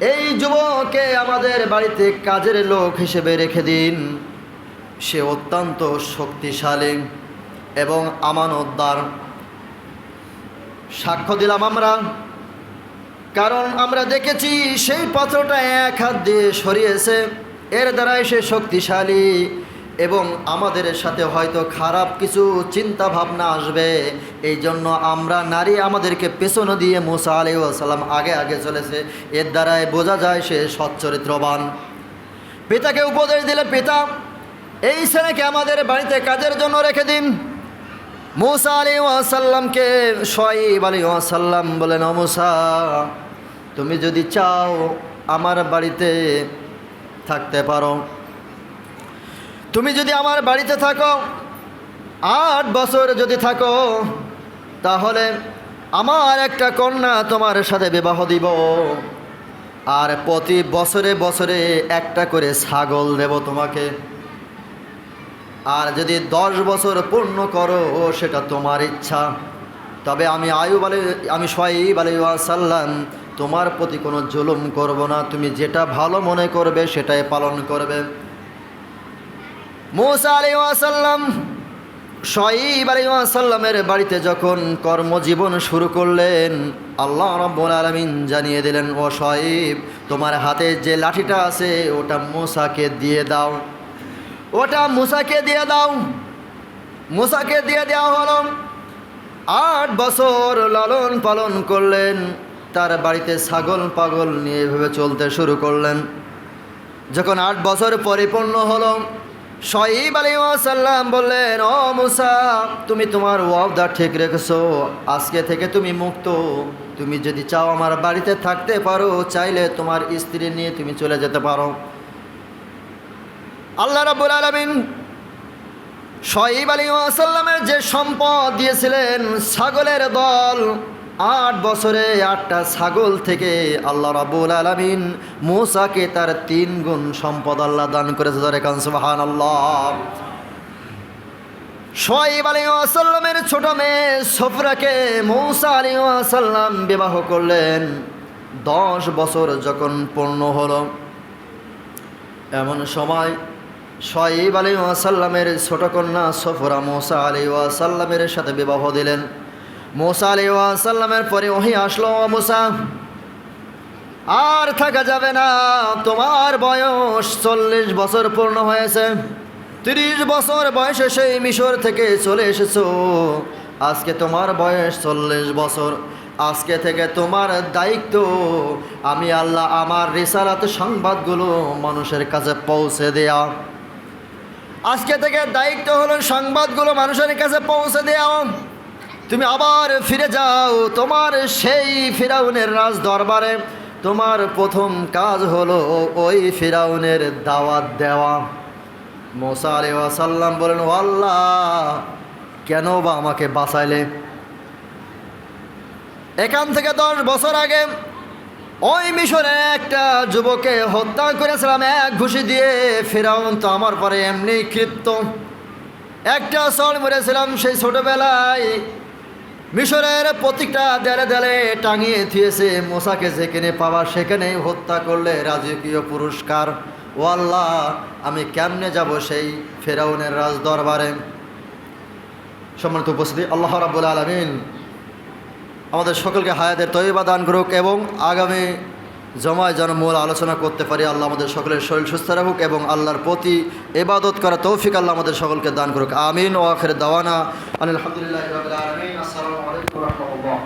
এই যুবককে আমাদের বাড়িতে কাজের লোক হিসেবে রেখে দিন। সে অত্যন্ত শক্তিশালী এবং আমানতদার। সাক্ষ্য দিলাম আমরা। কারণ আমরা দেখেছি সেই পাত্রটা এক হাত দিয়ে সরিয়েছে। এর দ্বারাই সে শক্তিশালী। এবং আমাদের সাথে হয়তো খারাপ কিছু চিন্তা ভাবনা আসবে। এই জন্য আমরা নারী আমাদেরকে পেছনে দিয়ে মুসা আলি সাল্লাম আগে আগে চলেছে। এর দ্বারাই বোঝা যায় সে সচ্চরিত্রবান পিতাকে উপদেশ দিলে, পিতা, এই ছেলেকে আমাদের বাড়িতে কাজের জন্য রেখে দিন। মুসা আলী ওয়াসাল্লামকে সোয়াইব আলী ওয়াসাল্লাম বলেন, "ও মুসা, তুমি যদি চাও আমার বাড়িতে থাকতে পারো তুমি যদি আমার বাড়িতে থাকো, আট বছর যদি থাকো, তাহলে আমার একটা কন্যা তোমার সাথে বিবাহ দিব। আর প্রতি বছরে বছরে একটা করে ছাগল দেব তোমাকে। আর যদি দশ বছর পূর্ণ করো, সেটা তোমার ইচ্ছা। তবে আমি আয়ু আলী আমি সোয়াইব আলী সাল্লাম তোমার প্রতি কোনো জুলুম করব না। তুমি যেটা ভালো মনে করবে, সেটাই পালন করবে। মুসা আলী ওয়াসাল্লাম শহীব আলী ওয়াসাল্লামের বাড়িতে যখন কর্মজীবন শুরু করলেন, আল্লাহ রব্বুল আলমিন জানিয়ে দিলেন, ও শহীব তোমার হাতে যে লাঠিটা আছে, ওটা মুসাকে দিয়ে দাও। ওটা মুসাকে দিয়ে দাও। মুসাকে দিয়ে দেওয়া হলো। আট বছর লালন পালন করলেন। তার বাড়িতে ছাগল পাগল নিয়ে এভাবে চলতে শুরু করলেন। যখন আট বছর পরিপূর্ণ হলো শহীব আলী ওয়াসাল্লাম বললেন, ও মুসা, তুমি তোমার ওয়াদা ঠিক রেখেছো। আজকে থেকে তুমি মুক্ত। তুমি যদি চাও আমার বাড়িতে থাকতে পারো, চাইলে তোমার স্ত্রী নিয়ে তুমি চলে যেতে পারো। আল্লাহ রাবুল আলমিন শহীব আলী ওয়াসাল্লামের যে সম্পদ দিয়েছিলেন, ছাগলের দল আট বছরে আটটা ছাগল থেকে আল্লাহ রাবুল আলমিন মূসাকে তার তিন গুণ সম্পদ আল্লাহ দান করেছে। ধরে কানসবাহান আল্লাহ শোয়েব আলী আসাল্লামের ছোট মেয়ে সফরাকে মৌসা আলী আসাল্লাম বিবাহ করলেন। দশ বছর যখন পূর্ণ হলো, এমন সময় শোয়েব আলী আসাল্লামের ছোট কন্যা সফরা মৌসা আলী আসাল্লামের সাথে বিবাহ দিলেন। মোসা আলী আসাল্লামের পরে ওহি আসলো, "ও মুসা, আর থাকা যাবে না। তোমার বয়স চল্লিশ বছর পূর্ণ হয়েছে। তিরিশ বছর বয়সে সেই মিশর থেকে চলে এসেছ। আজকে তোমার বয়স চল্লিশ বছর। আজকে থেকে তোমার দায়িত্ব। আমি আল্লাহ আমার রিসালাত সংবাদগুলো মানুষের কাছে পৌঁছে দেয়া। আজকে থেকে দায়িত্ব হলো সংবাদগুলো মানুষের কাছে পৌঁছে দেওয়া তুমি আবার ফিরে যাও তোমার সেই ফিরাউনের রাজ দরবারে তোমার প্রথম কাজ হলো ওই ফিরাউনের দাওয়াত দেওয়া। মোসা আলী ওয়াসাল্লাম বলেন "ও আল্লাহ, কেন বা আমাকে বাঁচাইলে? এখান থেকে দশ বছর আগে ওই মিশরে একটা যুবকে হত্যা করেছিলাম, এক ঘুষি দিয়ে। ফেরাউন তো আমার পরে এমনি ক্ষিপ্ত একটা সল মেরেছিলাম সেই ছোটবেলায়। মিশরের প্রতীকটা দেলে দেলে টাঙিয়ে থিয়েছে মোসাকে যেখানে পাওয়া সেখানেই হত্যা করলে রাজকীয় পুরস্কার। ও আল্লাহ, আমি কেমনে যাব সেই ফেরাউনের রাজ দরবারে সম্মানিত উপস্থিতি, আল্লাহ রাবুল আলমিন আমাদের সকলকে হায়াতের তৈবা দান করুক এবং আগামী জমায় যেন মূল আলোচনা করতে পারি, আল্লাহ আমাদের সকলের শরীর সুস্থ রাখুক এবং আল্লাহর প্রতি এবাদত করা তৌফিক আল্লাহ আমাদের সকলকে দান করুক। আমিন। ও আখের দাওয়ানা। আলহামদুলিল্লাহ